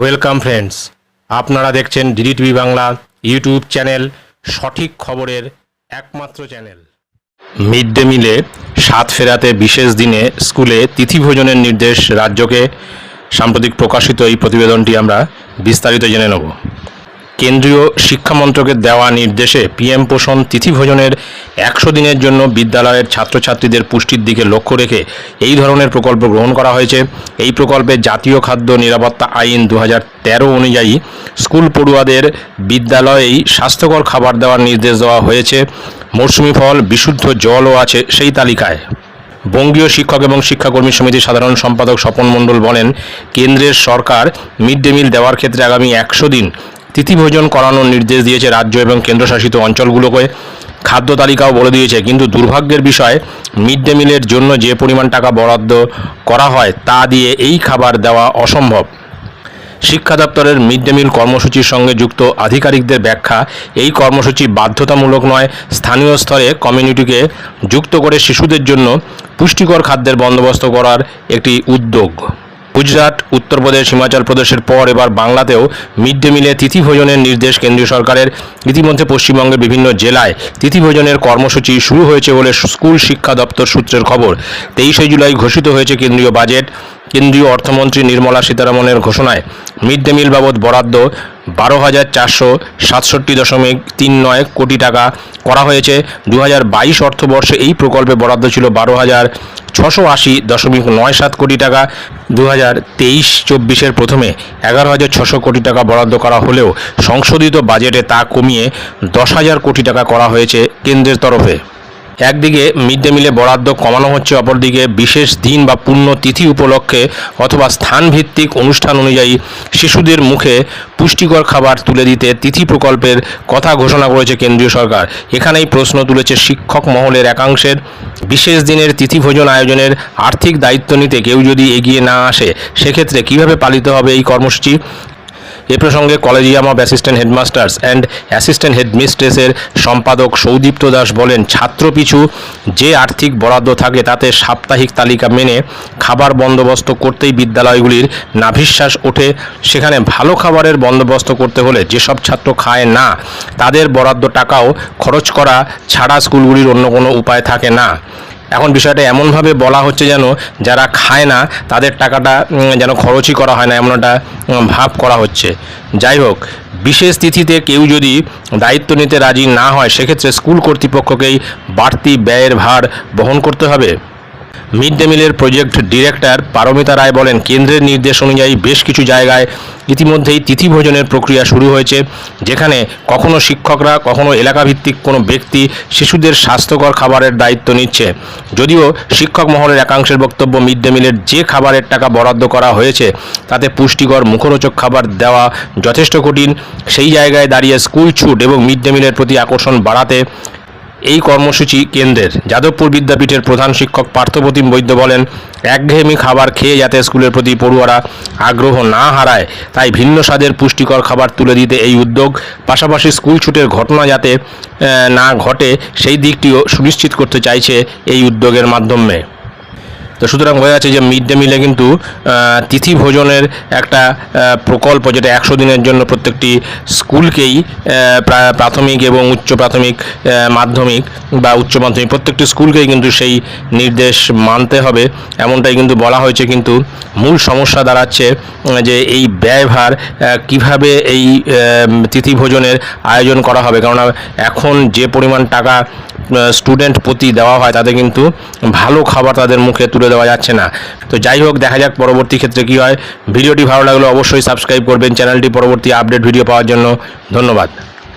Welcome friends আপনারা দেখছেন DD TV Bangla YouTube channel সঠিক খবরের একমাত্র চ্যানেল মিড ডে মিলে সাত ফেরাতে বিশেষ দিনে স্কুলে তিথি ভোজনের নির্দেশ রাজ্যকে। সাম্প্রতিক প্রকাশিত এই প্রতিবেদনটি আমরা বিস্তারিত জেনে নেব। কেন্দ্রীয় শিক্ষা মন্ত্রকের দেওয়া নির্দেশে পিএম পোষণ তিথি ভোজনের একশো দিনের জন্য বিদ্যালয়ের ছাত্রছাত্রীদের পুষ্টির দিকে লক্ষ্য রেখে এই ধরনের প্রকল্প গ্রহণ করা হয়েছে। এই প্রকল্পে জাতীয় খাদ্য নিরাপত্তা আইন দু তেরো অনুযায়ী স্কুল পড়ুয়াদের বিদ্যালয়েই স্বাস্থ্যকর খাবার দেওয়ার নির্দেশ দেওয়া হয়েছে। মৌসুমি ফল, বিশুদ্ধ জলও আছে সেই তালিকায়। বঙ্গীয় শিক্ষক এবং শিক্ষাকর্মী সমিতির সাধারণ সম্পাদক স্বপন মণ্ডল বলেন, কেন্দ্রের সরকার মিড ডে মিল দেওয়ার ক্ষেত্রে আগামী একশো দিন তিথিভোজন করানোর নির্দেশ দিয়েছে রাজ্য এবং কেন্দ্রশাসিত অঞ্চলগুলোকে। খাদ্য তালিকাও বলে দিয়েছে, কিন্তু দুর্ভাগ্যের বিষয়, মিড ডে মিলের জন্য যে পরিমাণ টাকা বরাদ্দ করা হয় তা দিয়ে এই খাবার দেওয়া অসম্ভব। শিক্ষা দপ্তরের মিড ডে মিল কর্মসূচির সঙ্গে যুক্ত আধিকারিকদের ব্যাখ্যা, এই কর্মসূচি বাধ্যতামূলক নয়, স্থানীয় স্তরে কমিউনিটিকে যুক্ত করে শিশুদের জন্য পুষ্টিকর খাদ্যের বন্দোবস্ত করার একটি উদ্যোগ। গুজরাট উত্তরপ্রদেশ হিমাচল প্রদেশের পর এবার বাংলাতেও মিড ডে মিলে তিথি ভোজনের নির্দেশ কেন্দ্রীয় সরকারের। ইতিমধ্যে পশ্চিমবঙ্গের বিভিন্ন জেলায় তিথি ভোজনের কর্মসূচি শুরু হয়েছে বলে স্কুল শিক্ষা দপ্তর সূত্রের খবর। তেইশে জুলাই ঘোষিত হয়েছে কেন্দ্রীয় বাজেট। কেন্দ্রীয় অর্থমন্ত্রী নির্মলা সীতারামনের ঘোষণায় মিড ডে মিল বাবদ বরাদ্দ বারো হাজার চারশো সাতষট্টি দশমিক তিন নয় কোটি টাকা করা হয়েছে। দু হাজার বাইশ অর্থবর্ষে এই প্রকল্পে বরাদ্দ ছিল বারো হাজার ছশো আশি দশমিক নয় সাত কোটি টাকা। দু হাজার তেইশ চব্বিশের প্রথমে এগারো হাজার ছশো কোটি টাকা বরাদ্দ করা হলেও সংশোধিত বাজেটে তা কমিয়ে দশ হাজার কোটি টাকা করা হয়েছে কেন্দ্রের তরফে। একদিকে মিড ডে মিলে বরাদ্দ কমানো হচ্ছে, অপরদিকে বিশেষ দিন বা পূর্ণ তিথি উপলক্ষে অথবা স্থানভিত্তিক অনুষ্ঠান অনুযায়ী শিশুদের মুখে পুষ্টিকর খাবার তুলে দিতে তিথি প্রকল্পের কথা ঘোষণা করেছে কেন্দ্রীয় সরকার। এখানেই প্রশ্ন তুলেছে শিক্ষক মহলের একাংশের বিশেষ দিনের তিথি ভোজন আয়োজনের আর্থিক দায়িত্ব নিতে কেউ যদি এগিয়ে না আসে, সেক্ষেত্রে কীভাবে পালিত হবে এই কর্মসূচি? এ প্রসঙ্গে collegium assistant headmasters and assistant হেডমিস্ট্রেসের সম্পাদক সৌদীপ্ত দাস বলেন, ছাত্রপিছু যে আর্থিক বরাদ্দ থাকে তাতে সাপ্তাহিক তালিকা মেনে খাবার বন্দোবস্ত করতেই বিদ্যালয়গুলির নাভিশ্বাস ওঠে। সেখানে ভালো খাবারের বন্দোবস্ত করতে হলে যেসব ছাত্র খায় না, তাদের বরাদ্দ টাকাও খরচ করা ছাড়া স্কুলগুলির অন্য কোনো উপায় থাকে না। এখন বিষয়টা এমনভাবে বলা হচ্ছে যেন যারা খায় না, তাদের টাকাটা যেন খরচই করা হয় না, এমন একটা ভাব করা হচ্ছে। যাই হোক, বিশেষ তিথিতে কেউ যদি দায়িত্ব নিতে রাজি না হয়, সেক্ষেত্রে স্কুল কর্তৃপক্ষকেই বাড়তি ব্যয়ের ভার বহন করতে হবে। মিড ডে মিলের প্রজেক্ট ডিরেক্টর পারমিতা রায় বলেন, কেন্দ্রের নির্দেশ অনুযায়ী বেশ কিছু জায়গায় ইতিমধ্যেই তিথি ভোজনের প্রক্রিয়া শুরু হয়েছে, যেখানে কখনো শিক্ষকরা, কখনো এলাকাভিত্তিক কোনো ব্যক্তি শিশুদের স্বাস্থ্যকর খাবারের দায়িত্ব নিচ্ছে। যদিও শিক্ষক মহলের একাংশের বক্তব্য, মিড ডে মিলের যে খাবারের টাকা বরাদ্দ করা হয়েছে, তাতে পুষ্টিকর মুখরোচক খাবার দেওয়া যথেষ্ট কঠিন। সেই জায়গায় দাঁড়িয়ে স্কুল ছুট এবং মিড ডে মিলের প্রতি আকর্ষণ বাড়াতে এই কর্মসূচি কেন্দ্রের। যাদবপুর বিদ্যাপীঠের প্রধান শিক্ষক পার্থপ্রতিম বৈদ্য বলেন, একঘেয়েমি খাবার খেয়ে যাতে স্কুলের প্রতি পড়ুয়ারা আগ্রহ না হারায়, তাই ভিন্ন স্বাদের পুষ্টিকর খাবার তুলে দিতে এই উদ্যোগ, পাশাপাশি স্কুল ছুটের ঘটনা যাতে না ঘটে, সেই দিকটিও সুনিশ্চিত করতে চাইছে এই উদ্যোগের মাধ্যমে। তো সুতরাং বোঝা যাচ্ছে যে মিড ডে মিলে কিন্তু তিথি ভোজনের একটা প্রকল্প যেটা একশো দিনের জন্য প্রত্যেকটি স্কুলকেই প্রাথমিক এবং উচ্চ প্রাথমিক মাধ্যমিক বা উচ্চ মাধ্যমিক প্রত্যেকটি স্কুলকেই কিন্তু সেই নির্দেশ মানতে হবে। এমনটাই কিন্তু বলা হয়েছে কিন্তু মূল সমস্যা দাঁড়াচ্ছে যে এই ব্যয়ভার কীভাবে এই তিথি ভোজনের আয়োজন করা হবে। কেননা এখন যে পরিমাণ টাকা স্টুডেন্ট প্রতি দেওয়া হয় তাতে কিন্তু ভালো খাবার তাদের মুখে তুলে দেওয়া যাচ্ছে না। তো যাই হোক, দেখা যাক পরবর্তী ক্ষেত্রে কি হয়। ভিডিওটি ভালো লাগলে অবশ্যই সাবস্ক্রাইব করবেন। চ্যানেলটি পরবর্তী আপডেট ভিডিও পাওয়ার জন্য ধন্যবাদ।